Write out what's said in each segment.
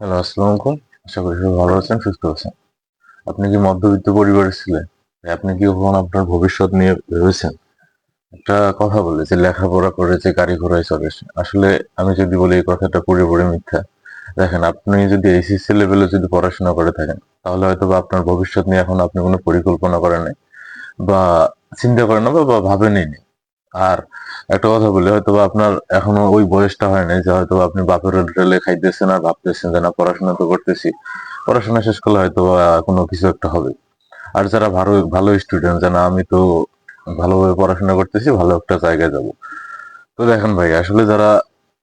Hello, আসসালামু আলাইকুম। আশা করি সবাই ভালো আছেন, সুস্থ আছেন। আপনি কি মধ্যবিত্ত পরিবারের ছিলেন আপনি কি কখন আপনার ভবিষ্যৎ নিয়ে ভেবেছেন? একটা কথা বলে, যে লেখাপড়া করে যে গাড়ি ঘোড়ায় চলে আসলে আমি যদি বলি, এই কথাটা পুরোপুরি মিথ্যা। দেখেন, আপনি যদি এইচএসসি লেভেলে যদি পড়াশোনা করে থাকেন, তাহলে হয়তো বা আপনার ভবিষ্যৎ নিয়ে এখন আপনি কোনো পরিকল্পনা করেন বা চিন্তা করেন না, বা ভাবেনই নি আর একটা কথা বলি হয়তো আপনার এখনও ওই বয়সটা হয় নাই যে হয়তো আপনি বাপের হোটেলে খাইতেছেন আর ভাবতেছেন যে না, পড়াশোনা তো করতেছি। পড়াশোনা শেষ করলে হয়তো কোনো কিছু একটা হবে। আর যারা ভালো ভালো স্টুডেন্ট যে না, আমি তো ভালোভাবে পড়াশোনা করতেছি, ভালো একটা জায়গায় যাব। তো দেখেন ভাই, আসলে যারা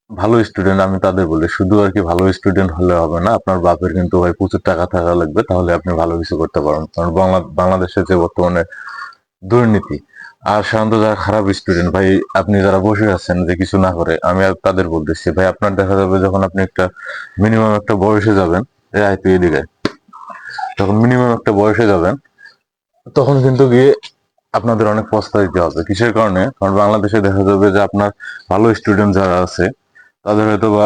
ভালো স্টুডেন্ট আমি তাদের বলি, শুধু আর কি ভালো স্টুডেন্ট হলে হবে না, আপনার বাপের কিন্তু ভাই প্রচুর টাকা থাকা লাগবে, তাহলে আপনি ভালো কিছু করতে পারেন কারণ বাংলাদেশে যে বর্তমানে দুর্নীতি আর সাধারণত যারা খারাপ স্টুডেন্ট ভাই, আপনি যারা বসে আছেন যে কিছু না করে, আমি তাদের বলতেছি, ভাই, আপনার দেখা যাবে যখন আপনি একটা মিনিমাম একটা বয়সে যাবেন এদিকে মিনিমাম একটা বয়সে যাবেন, তখন কিন্তু গিয়ে আপনাদের অনেক পস্তা দিতে হবে। কিসের কারণে? কারণ বাংলাদেশে দেখা যাবে যে আপনার ভালো স্টুডেন্ট যারা আছে, তাদের হয়তো বা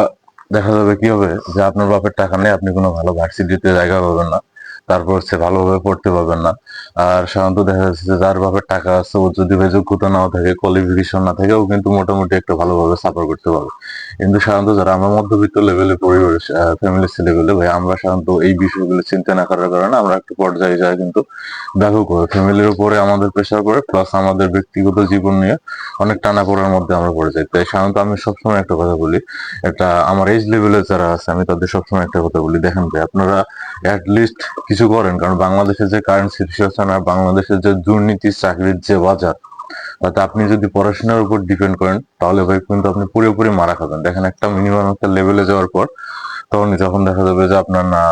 দেখা যাবে কি হবে? যে আপনার বাপের টাকা নেই, আপনি কোনো ভালো ভার্সিটিতে জায়গা পাবেন না। তারপর হচ্ছে ভালোভাবে পড়তে পারবেন না। আর সাধারণত দেখা যাচ্ছে যে যার বাপের টাকা আছে, ও যদি যোগ্যতা নাও থাকে কোয়ালিফিকেশন না থাকে, ও কিন্তু মোটামুটি একটা ভালোভাবে সাপোর্ট করতে পারবে। কিন্তু সাধারণত যারা আমরা মধ্যবিত্ত লেভেলে পরিবার ফ্যামিলি লেভেলে ভাই, আমরা সাধারণত এই বিষয়গুলো চিন্তা না করার কারণে আমরা একটা পর্যায়ে যায় কিন্তু ব্যাপক হবে ফ্যামিলির উপরে আমাদের প্রেশার পড়ে প্লাস আমাদের ব্যক্তিগত জীবন নিয়ে অনেক টানা পড়ার মধ্যে আমরা পড়ে যাই। তাই সাধারণত আমি সবসময় একটা কথা বলি, এটা আমার এজ লেভেলে যারা আছে, আমি তাদের সবসময় একটা কথা বলি। দেখেন ভাই, আপনারা অ্যাটলিস্ট কিছু করেন, কারণ বাংলাদেশের যে কারেন্ট সিচুয়েশন আর বাংলাদেশের যে দুর্নীতি চাকরির যে বাজার তাতে আপনি যদি পড়াশোনার উপর ডিপেন্ড করেন, তাহলে ভাই কিন্তু আপনি পুরোপুরি মারা খাবেন। দেখেন একটা মিনিমাম একটা লেভেলে যাওয়ার পর তখন যখন দেখা যাবে যে আপনার না,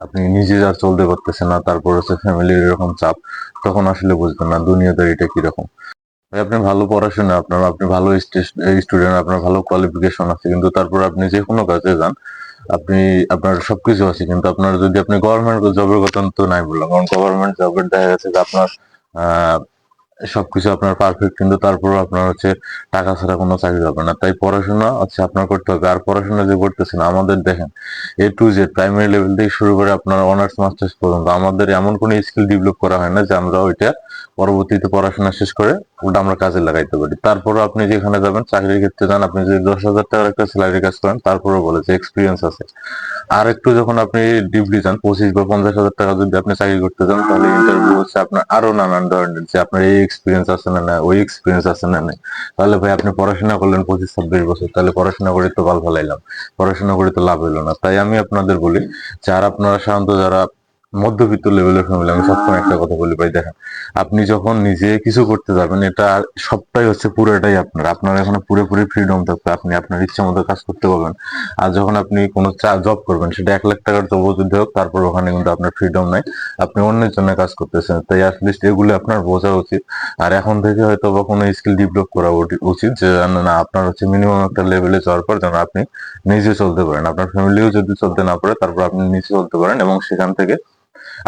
আপনি নিজে আর চলতে পারতেছেন না, তারপর হচ্ছে ফ্যামিলির এরকম চাপ, তখন আসলে বুঝবেন না দুনিয়াদারিটা কীরকম। আপনি ভালো পড়াশোনা, আপনার, আপনি ভালো স্টুডেন্ট আপনার ভালো কোয়ালিফিকেশন আছে, কিন্তু তারপর আপনি যে কোনো কাজে যান আপনি, আপনার সবকিছু আছে, কিন্তু আপনার যদি আপনি গভর্নমেন্ট জবের কথা তো নাই বললাম, কারণ গভর্নমেন্ট জবের দেখা গেছে যে আপনার, আহ সবকিছু আপনার পারফেক্ট কিন্তু তারপরও আপনার হচ্ছে টাকা ছাড়া কোনো চাকরি হবে না। তাই পড়াশোনা হচ্ছে আপনার করতে হবে। আর পড়াশোনা যে করতেছেন, আমাদের দেখেন A to Z primary level থেকে শুরু করে আপনার অনার্স মাস্টার্স পর্যন্ত, আমাদের এমন কোনো স্কিল ডেভেলপ করা হয় না যে আমরা ওইটা পরবর্তীতে পড়াশোনা শেষ করে ওটা আমরা কাজে লাগাইতে পারি। তারপরও আপনি যেখানে যাবেন, চাকরির ক্ষেত্রে যান, আপনি যদি দশ হাজার টাকার একটা স্যালারি কাজ করেন, তারপরেও বলে যে এক্সপিরিয়েন্স আছে। আর একটু যখন আপনি ডিগ্রি যান, পঁচিশ বা পঞ্চাশ হাজার টাকা যদি আপনি চাকরি করতে যান, তাহলে ইন্টারভিউ হচ্ছে আপনার আরও নানান ধরনের, যে আপনার এই এক্সপিরিয়েন্স আছে না না, ওই এক্সপিরিয়েন্স আছে না না। তাহলে ভাই আপনি পড়াশোনা করলেন পঁচিশ ছাব্বিশ বছর, তাহলে পড়াশোনা করে তো ভালো ফলাইলাম। পড়াশোনা করে তো লাভ হলো না। তাই আমি আপনাদের বলি, যারা আপনারা সাধারণত যারা মধ্যবিত্ত লেভেলের ফ্যামিলি আমি সবসময় একটা কথা বলি, ভাই দেখেন, আপনি যখন নিজে কিছু করতে যাবেন, এটা সবটাই হচ্ছে পুরোটাই আপনার। আপনার এখানে পুরোপুরি ফ্রিডম থাকবে, আপনি আপনার ইচ্ছা মতো কাজ করতে পারবেন। আর যখন আপনি কোনো জব করবেন, সেটা এক লাখ টাকার জব যদি হোক, তারপর ওখানে কিন্তু আপনার ফ্রিডম নাই। আপনি অন্যের জন্য কাজ করতেছেন, তাই অ্যাটলিস্ট এগুলো আপনার বোঝা উচিত। আর এখন থেকে হয়তো বা কোনো স্কিল ডেভেলপ করা উচিত যে, না আপনার হচ্ছে মিনিমাম একটা লেভেলে যাওয়ার পর যেন আপনি নিজে চলতে পারেন। আপনার ফ্যামিলিও যদি চলতে না পারে, তারপর আপনি নিজে চলতে পারেন এবং সেখান থেকে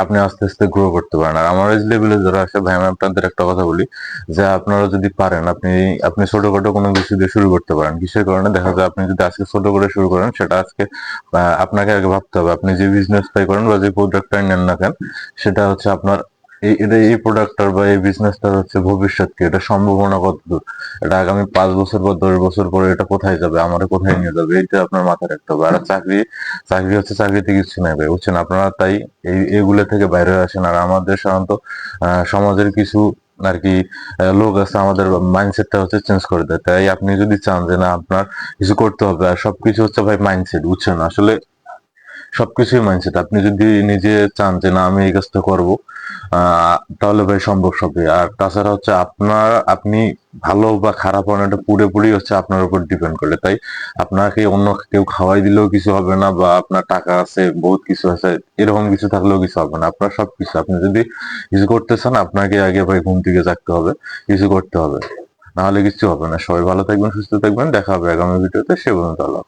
আপনি আস্তে আস্তে গ্রো করতে পারেন। আর আমার এজ লেভেলে যারা আসে ভাই, আমি আপনাদের একটা কথা বলি, যে আপনারা যদি পারেন, আপনি আপনি ছোটখাটো কোনো কিছু দিয়ে শুরু করতে পারেন। কিসের কারণে? দেখা যায় আপনি যদি আজকে ছোট করে শুরু করেন, সেটা আজকে আপনাকে আগে ভাবতে হবে। আপনি যে বিজনেস বিজনেসটাই করেন বা যে প্রোডাক্টটাই নেন না কেন, সেটা হচ্ছে আপনার এই এটা এই প্রোডাক্টটার বা এই বিজনেসটার হচ্ছে ভবিষ্যৎ কি? এটা সম্ভাবনা কত দূর এটা আগামী পাঁচ বছর বা দশ বছর পরে এটা কোথায় যাবে? আমার কোথায় নিয়ে যাবে? এটা আপনার মাথায় রাখতে হবে। আর চাকরি চাকরি হচ্ছে চাকরিতে কিছু ভাই বুঝছেন? আপনারা তাই এই এগুলো থেকে বাইরে আসেন। আর আমাদের সাধারণত সমাজের কিছু আর কি লোক আছে, আমাদের মাইন্ডসেটটা হচ্ছে চেঞ্জ করে দেয়। তাই আপনি যদি চান যে না, আপনার কিছু করতে হবে, আর সবকিছু হচ্ছে ভাই মাইন্ডসেট বুঝছেন? আসলে সবকিছুই মাইন্ডসেট আপনি যদি নিজে চান যে, না, আমি এই কাজটা করব তাহলে ভাই সম্ভব সবই। আর তাছাড়া হচ্ছে আপনার, আপনি ভালো বা খারাপ হন এটা পুরোপুরি হচ্ছে আপনার উপর ডিপেন্ড করে। তাই আপনাকে অন্য কেউ খাওয়াই দিলেও কিছু হবে না বা আপনার টাকা আছে, বহুত কিছু আছে, এরকম কিছু থাকলেও কিছু হবে না। আপনার সব কিছু আপনি যদি কিছু করতে চান, আপনাকে আগে ভাই ঘুম থেকে জাগতে হবে, কিছু করতে হবে। নাহলে কিছু হবে না। সবাই ভালো থাকবেন, সুস্থ থাকবেন। দেখা হবে আগামী ভিডিওতে। সে পর্যন্ত আল্লাহ